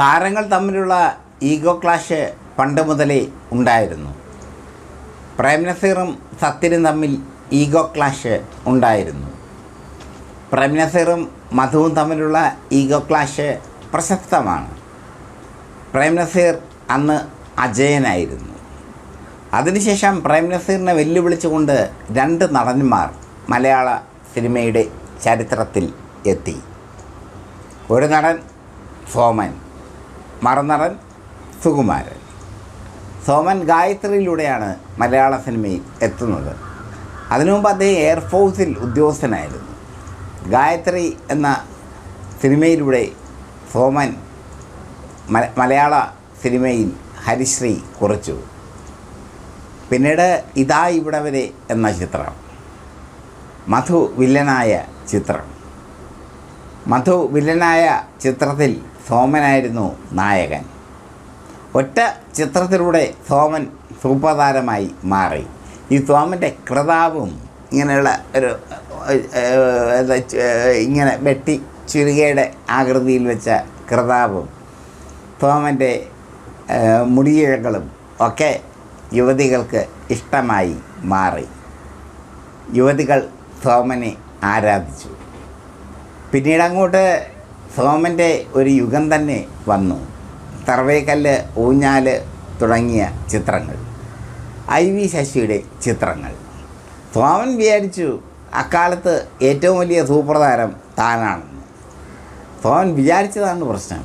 താരങ്ങൾ തമ്മിലുള്ള ego clash പണ്ട് മുതലേ ഉണ്ടായിരുന്നു. പ്രേം നസീറും സത്യനും തമ്മിൽ ഈഗോ ക്ലാഷ് ഉണ്ടായിരുന്നു. പ്രേം നസീറും മധുവും തമ്മിലുള്ള ഈഗോ ക്ലാഷ് പ്രശസ്തമാണ്. പ്രേം നസീർ അന്ന് അജയനായിരുന്നു. അതിനുശേഷം പ്രേം നസീറിനെ വെല്ലുവിളിച്ചുകൊണ്ട് രണ്ട് നടന്മാർ മലയാള സിനിമയുടെ ചരിത്രത്തിൽ എത്തി. ഒരു നടൻ സോമൻ മറുനടൻ സുകുമാരൻ. സോമൻ ഗായത്രിയിലൂടെയാണ് മലയാള സിനിമയിൽ എത്തുന്നത്. അതിനു മുമ്പ് അദ്ദേഹം എയർഫോഴ്സിൽ ഉദ്യോഗസ്ഥനായിരുന്നു. ഗായത്രി എന്ന സിനിമയിലൂടെ സോമൻ മലയാള സിനിമയിൽ ഹരിശ്രീ കുറച്ചു. പിന്നീട് ഇതാ ഇവിടെ വരെ എന്ന ചിത്രം. മധു വില്ലനായ ചിത്രം. മധു വില്ലനായ ചിത്രത്തിൽ സോമനായിരുന്നു നായകൻ. ഒറ്റ ചിത്രത്തിലൂടെ സോമൻ സൂപ്പർ താരമായി മാറി. ഈ സോമന്റെ കൃതാവും ഇങ്ങനെയുള്ള ഒരു ഇങ്ങനെ വെട്ടി ചുരുകയുടെ ആകൃതിയിൽ വെച്ച കൃതാവും സോമന്റെ മുടിയിഴകളും ഒക്കെ യുവതികൾക്ക് ഇഷ്ടമായി മാറി. യുവതികൾ സോമനെ ആരാധിച്ചു. പിന്നീട് അങ്ങോട്ട് സോമന്റെ ഒരു യുഗം തന്നെ വന്നു. തറവേക്കല്ല് ഊഞ്ഞാൽ തുടങ്ങിയ ചിത്രങ്ങൾ. ഐ വി ശശിയുടെ ചിത്രങ്ങൾ. സോമൻ വിചാരിച്ചു അക്കാലത്ത് ഏറ്റവും വലിയ സൂപ്രധാരം താനാണെന്ന് സോമൻ വിചാരിച്ചതാണ് പ്രശ്നം.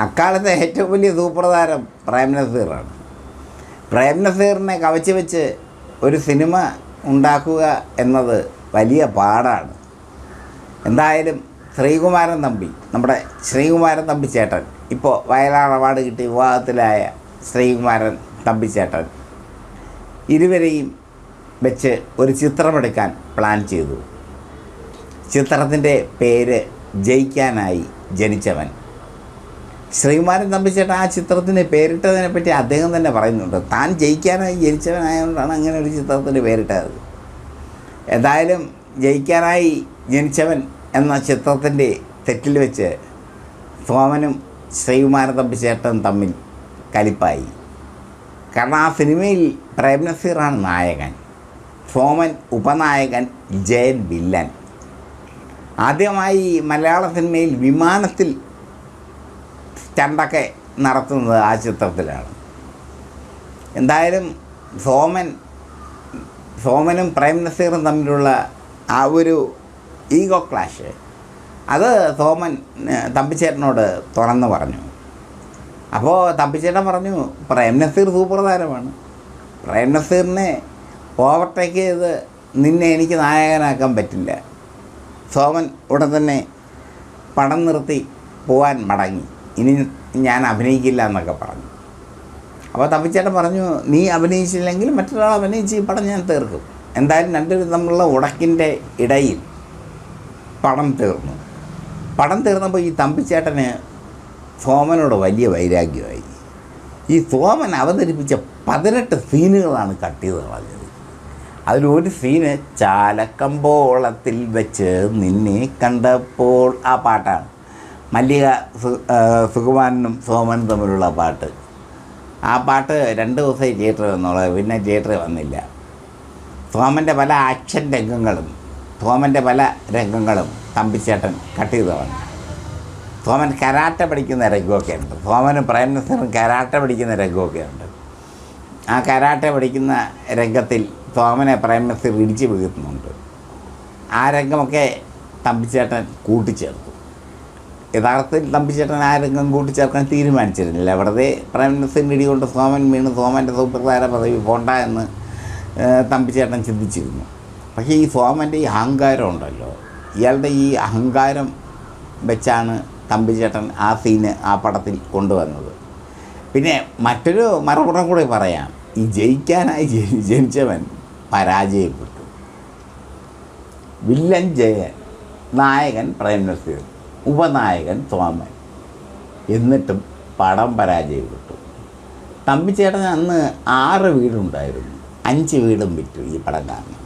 അക്കാലത്തെ ഏറ്റവും വലിയ സൂപ്രധാരം പ്രേംനസീറാണ് പ്രേം നസീറാണ്. പ്രേം കവച്ച് വെച്ച് ഒരു സിനിമ ഉണ്ടാക്കുക എന്നത് വലിയ പാടാണ്. എന്തായാലും ശ്രീകുമാരൻ തമ്പി നമ്മുടെ ശ്രീകുമാരൻ തമ്പി ചേട്ടൻ. ഇപ്പോൾ വയലാർ അവാർഡ് കിട്ടി വിവാഹത്തിലായ ശ്രീകുമാരൻ തമ്പി ചേട്ടൻ ഇരുവരെയും വെച്ച് ഒരു ചിത്രമെടുക്കാൻ പ്ലാൻ ചെയ്തു. ചിത്രത്തിന്റെ പേര് ജയിക്കാനായി ജനിച്ചവൻ. ശ്രീകുമാരൻ തമ്പി ചേട്ടൻ ആ ചിത്രത്തിന് പേരിട്ടതിനെ പറ്റി അദ്ദേഹം തന്നെ പറയുന്നുണ്ട്. താൻ ജയിക്കാനായി ജനിച്ചവനായതുകൊണ്ടാണ് അങ്ങനെ ഒരു ചിത്രത്തിന് പേരിട്ടത്. എന്തായാലും ജയിക്കാനായി ജനിച്ചവൻ എന്ന ചിത്രത്തിന്റെ തെറ്റിൽ വെച്ച് സോമനും ശ്രീകുമാരതമ്പി തമ്പിച്ചേട്ടൻ തമ്മിൽ കലിപ്പായി. കാരണം ആ സിനിമയിൽ പ്രേംനസീറാണ് നായകൻ. സോമൻ ഉപനായകൻ ജയൻ വില്ലൻ. ആദ്യമായി മലയാള സിനിമയിൽ വിമാനത്തിൽ സ്റ്റണ്ടൊക്കെ നടത്തുന്നത് ആ ചിത്രത്തിലാണ്. എന്തായാലും സോമൻ സോമനും പ്രേം നസീറും തമ്മിലുള്ള ആ ഒരു ഈഗോ ക്ലാഷ്. അത് തോമൻ തമ്പിച്ചേട്ടനോട് തുറന്ന് പറഞ്ഞു. അപ്പോൾ തമ്പിച്ചേട്ടൻ പറഞ്ഞു പ്രേം നസീർ സൂപ്പർ താരമാണ് പ്രേം നസീറിനെ ഓവർടേക്ക് ചെയ്ത് നിന്നെ എനിക്ക് നായകനാക്കാൻ പറ്റില്ല. സോമൻ ഉടൻ തന്നെ പടം നിർത്തി പോവാൻ മടങ്ങി. ഇനി ഞാൻ അഭിനയിക്കില്ല എന്നൊക്കെ പറഞ്ഞു. അപ്പോൾ തമ്പിച്ചേട്ടൻ പറഞ്ഞു നീ അഭിനയിച്ചില്ലെങ്കിൽ മറ്റൊരാൾ അഭിനയിച്ച് ഈ പടം ഞാൻ തീർക്കും. എന്തായാലും രണ്ടുപേരും തമ്മിലുള്ള ഉടക്കിന്റെ ഇടയിൽ പടം തീർന്നു. പടം തീർന്നപ്പോൾ ഈ തമ്പിച്ചേട്ടന് സോമനോട് വലിയ വൈരാഗ്യമായി. ഈ സോമൻ അവതരിപ്പിച്ച പതിനെട്ട് സീനുകളാണ് കട്ട് ചെയ്ത് കളഞ്ഞത്. അതിലൊരു സീന് ചാലക്കമ്പോളത്തിൽ വെച്ച് നിന്നെ കണ്ടപ്പോൾ ആ പാട്ടാണ്. മല്ലിക സുകുമാരനും സോമനും തമ്മിലുള്ള പാട്ട്. ആ പാട്ട് രണ്ട് ദിവസമായി തിയേറ്ററിൽ വന്നുള്ളത് പിന്നെ തിയേറ്ററിൽ വന്നില്ല. സോമന്റെ പല ആക്ഷൻ രംഗങ്ങളും സോമന്റെ പല രംഗങ്ങളും തമ്പിച്ചേട്ടൻ കട്ട് ചെയ്ത് തോമൻ കരാട്ട പഠിക്കുന്ന രംഗമൊക്കെ ഉണ്ട് തോമനും പ്രേംനസറും കരാട്ട പഠിക്കുന്ന രംഗമൊക്കെ ഉണ്ട് ആ കരാട്ട പഠിക്കുന്ന രംഗത്തിൽ തോമനെ പ്രേംനസർ ഇടിച്ച് വീഴ്ത്തുന്നുണ്ട്. ആ രംഗമൊക്കെ തമ്പിച്ചേട്ടൻ കൂട്ടിച്ചേർത്തു. യഥാർത്ഥത്തിൽ തമ്പിച്ചേട്ടൻ ആ രംഗം കൂട്ടിച്ചേർക്കാൻ തീരുമാനിച്ചിരുന്നില്ല. വെറുതെ പ്രേംനസറിന്റെ ഇടികൊണ്ട് ഇടി കൊണ്ട് സോമൻ വീണ് സോമന്റെ സൂപ്രധാന പദവി പോണ്ട എന്ന് തമ്പിച്ചേട്ടൻ ചിന്തിച്ചിരുന്നു. പക്ഷേ ഈ സോമന്റെ ഈ അഹങ്കാരം ഉണ്ടല്ലോ. ഇയാളുടെ ഈ അഹങ്കാരം വെച്ചാണ് തമ്പിച്ചേട്ടൻ ആ സീന് ആ പടത്തിൽ കൊണ്ടുവന്നത്. പിന്നെ മറ്റൊരു മറുപടം കൂടി പറയാം. ഈ ജയിക്കാനായി ജനി- ജനിച്ചവൻ പരാജയപ്പെട്ടു. വില്ലൻ ജയൻ നായകൻ പ്രേം നസീർ ഉപനായകൻ സോമൻ എന്നിട്ടും പടം പരാജയപ്പെട്ടു. തമ്പിച്ചേട്ടൻ അന്ന് ആറ് വീടുണ്ടായിരുന്നു. അഞ്ച് വീടും വിറ്റു ഈ പടം കാരണം